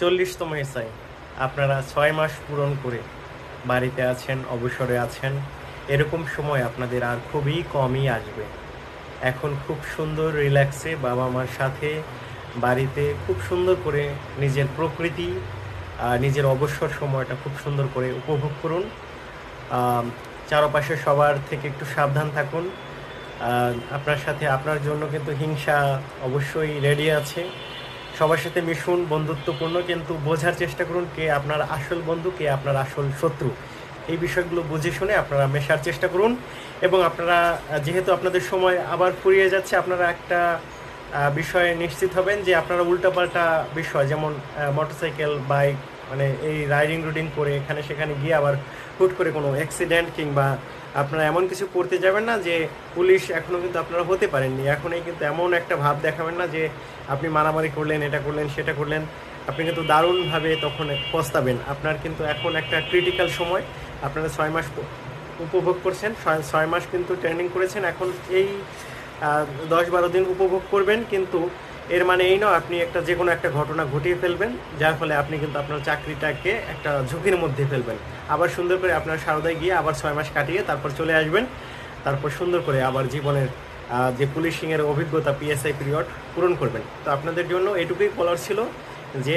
চল্লিশতম SI. আপনারা ছয় মাস পূরণ করে বাড়িতে আছেন, অবসরে আছেন। এরকম সময় আপনাদের আর খুবই কমই আসবে। এখন খুব সুন্দর রিল্যাক্সে বাবা মার সাথে বাড়িতে খুব সুন্দর করে নিজের প্রকৃতি নিজের অবসর সময়টা খুব সুন্দর করে উপভোগ করুন। চারপাশে সবার থেকে একটু সাবধান থাকুন। আপনার সাথে আপনার জন্য কিন্তু হিংসা অবশ্যই রেডি আছে। সবার সাথে মিশুন, বন্ধুত্বপূর্ণ, কিন্তু বোঝার চেষ্টা করুন কে আপনার আসল বন্ধু, কে আপনার আসল শত্রু। এই বিষয়গুলো বুঝে শুনে আপনারা মেশার চেষ্টা করুন এবং আপনারা, যেহেতু আপনাদের সময় আবার ফুরিয়ে যাচ্ছে, আপনারা একটা বিষয়ে নিশ্চিত হবেন যে আপনারা উল্টাপাল্টা বিষয়, যেমন মোটরসাইকেল বাইক মানে এই রাইডিং রুডিং করে এখানে সেখানে গিয়ে আবার হুট করে কোনো অ্যাক্সিডেন্ট কিংবা আপনারা এমন কিছু করতে যাবেন না যে পুলিশ এখনও কিন্তু আপনারা হতে পারেননি। এখনই কিন্তু এমন একটা ভাব দেখাবেন না যে আপনি মারামারি করলেন, এটা করলেন, সেটা করলেন, আপনি কিন্তু দারুণভাবে তখন পস্তাবেন। আপনার কিন্তু এখন একটা ক্রিটিক্যাল সময়। আপনারা ছয় মাস উপভোগ করছেন, ছয় মাস কিন্তু ট্রেনিং করেছেন। এখন এই দশ বারো দিন উপভোগ করবেন কিন্তু এর মানে এই নয়, আপনি একটা যে কোনো একটা ঘটনা ঘটিয়ে ফেলবেন, যার ফলে আপনি কিন্তু আপনার চাকরিটাকে একটা ঝুঁকির মধ্যে ফেলবেন। আবার সুন্দর করে আপনার সারদায় গিয়ে আবার ছয় মাস কাটিয়ে তারপর চলে আসবেন। তারপর সুন্দর করে আবার জীবনের যে পুলিশিংয়ের অভিজ্ঞতা পিএসআই পিরিয়ড পূরণ করবেন। তো আপনাদের জন্য এটুকুই বলার ছিল যে